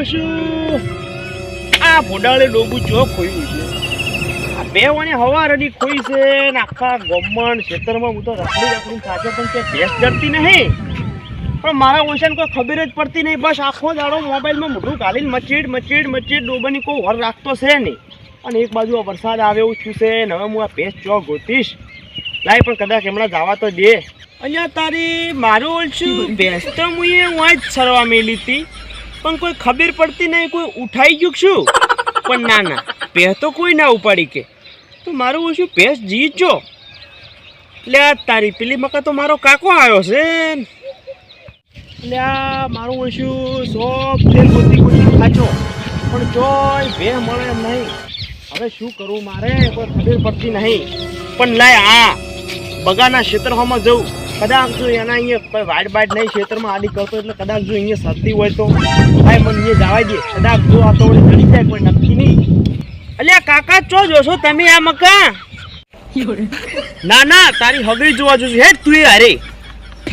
ઓછું આ ભોડાળે ડોબું જો ખોયું છે. આ બે વાણી હવા રડી ખોઈ છે ને આખા ગમણ ખેતરમાં હું તો રખડી રખડી સાચો પણ તે ભેંસ ડરતી નહીં. પણ મારા ઓછાને કોઈ ખબર જ પડતી નહીં. બસ આખો દાડો મોબાઈલમાં મોઢું કાઢીને મચીડ મચીડ મચીડ ડોબાની કોઈ વર રાખતો છે નહીં. અને એક બાજુ આ વરસાદ આવે એવું થયું છે ને હવે હું આ ભેંસ ચો ગોતીશ. લાય પણ કદાચ હમણાં જવા તો દે. અહીંયા તારી મારું ઓળશું ભેંસ તો હું એ વાંચ જ સરવા મેલી હતી. પણ કોઈ ખબર પડતી નહીં, કોઈ ઉઠાઈ ગયું શું? પણ ના ના ભેંસ તો કોઈ ના ઉપાડી કે. તો મારું ઓછું ભેંસ જીચો લે તારી પેલી મકા તો મારો કાકો આવ્યો છે આ મારું ઓછું સોપ ગોતી ખાચો પણ જોય બે મળે એમ નહીં. હવે શું કરવું મારે? કોઈ ખબર પડતી નહીં. પણ લાય, આ બગાના ક્ષેત્રમાં જવું કદાચ જો એના અહીંયા કોઈ વાડ બાડ નહીં ક્ષેત્રમાં આડી કરતો એટલે કદાચ જો અહીંયા શરદી હોય તો ભાઈ મને અહીંયા જવા દે. કદાચ જો આ તો ચડી જાય, કોઈ નક્કી નહીં. અલ્યા, કાકા, ચો જોશો તમે આ મકા? ના ના, તારી હગડી જોવા જોશું હે, તું અરે.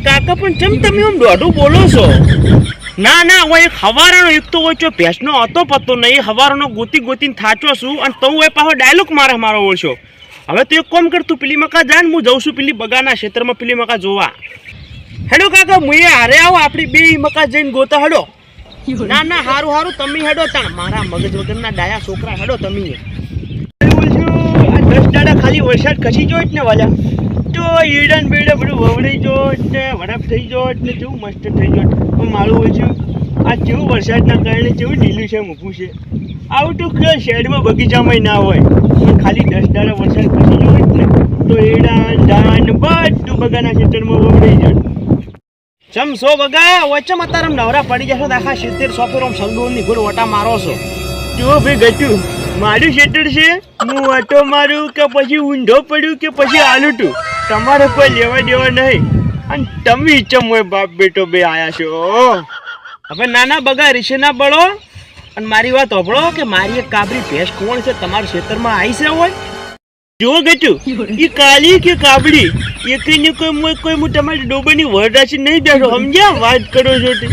કાકા, પણ ચમ તમે આમ દોઢું બોલો છો? ના ના, હું એક હવારાનો એક તો ઓછો ભેંસનો હતો પત્તો નહીં. હવારાનો ગોતી ગોતીને થાચો છું અને તો એ પાછો ડાયલોગ મારે, મારો ઓળશો હવે તું એક કોમ કર, તું પેલી મકા જા હું જઉં છું પેલી બગાના ક્ષેત્રમાં પેલી મકા જોવા. હેડો કાકા હું એ હારે આવો, આપણી બે મકા જઈને ગોતા હેડો. ના ના, હારું હારું, તમે હેડો તાણ મારા મગજ વગરના ડાયા છોકરા, હેડો તમે. દસ દાડા ખાલી વરસાદ ખસી જોઈત ને વાલા. તો ઈડન બેડે બધું વવડી જો ને વડાપ થઈ જો ને, જેવું મસ્ત થઈ જો પણ મારું ઓછું આ જેવું વરસાદના કારણે જેવું ઢીલું છે મૂકવું છે. આવું તો શેડમાં બગીચામાં ના હોય. ખાલી દસ દાડા વરસાદ ખસી જો ને, તો એડા, ધાન, બધું બગાના ખેતરમાં વવડાઈ જાય ચમ સો બગા, વચ્ચે અત્યારે નવરા પડી જશો આખા સિત્તેર સો ફેર સલડોનની ગોળ વટા મારો છો. જો ભાઈ ગટુ, મારું શેટર છે, હું વટો મારું કે પછી ઊંધો પડ્યું કે પછી આલુટું. તમારે કોઈ લેવા દેવા નહીં. અને તમે ચમ બાપ બેટો બે આયા છો હવે નાના બગા રીશે ના બળો અને મારી વાત હોભળો કે મારી એક કાબરી ભેંસ કોણ છે? તમારા ક્ષેત્રમાં આવી છે હોય? જો ગટુ એ કાલી કે કાબડી એકને કોઈ કોઈ હું તમારી ડોબાની વરરાશી નહીં બેઠો, સમજ્યા? વાત કરો છો તે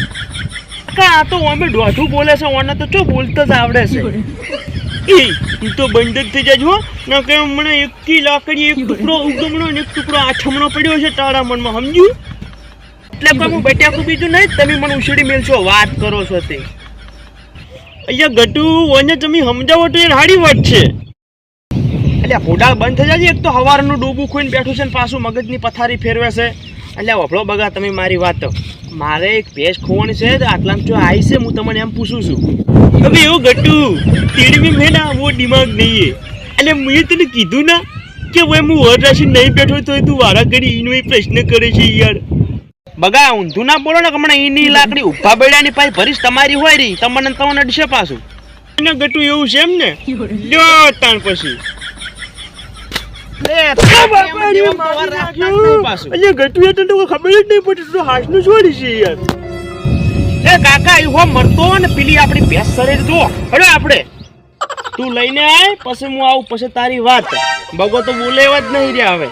કા, આ તો અમે દોઢું બોલે છે, ઓને તો ચો બોલતા જ આવડે છે? એ તું તો બંધ જ થઈ જાય હો. ના કે હમણાં એકથી લાકડી, એક ટુકડો ઉગમણો અને એક ટુકડો આઠમણો પડ્યો છે તારા મનમાં, સમજ્યું? એટલે કોઈ હું બટાકું બીજું નહીં, તમે મને ઉછળી મેલશો, વાત કરો છો તે. અહીંયા ગટુ ઓને તમે સમજાવો તો એ હારી વાત છે. એટલે હોડાળ બંધ થઈ જાય એક તો હવારનું ડૂબું ખોઈને બેઠું છે ને પાછું મગજની પથારી ફેરવે છે. એટલે વફળો બગા તમે મારી વાત. મારે એક ભેંસ ખોવાની છે તો આટલામાં જો આવી છે હું તમને એમ પૂછું છું. હવે એવું ગટું તેડવી મેં ના હું દિમાગ નહીં. એટલે મેં તને કીધું ના કે હવે હું વરરાશી નહીં બેઠો તો તું વારા ઘડી એનો એ પ્રશ્ન કરે છે યાર. બગા ઊંધું ના બોલો ને હમણાં એની લાકડી ઊભા બેડાની પાસે ભરીશ તમારી હોય રહી તમને તમને અડશે પાછું. એને ગટું એવું છે એમ ને? લ્યો તાણ પછી. પેલી આપણી ભેંસ શરીર જો હડો આપણે. તું લઈને આય પછી હું આવું પછી તારી વાત. બગો તો બોલે જ નહીં રહ્યા હવે.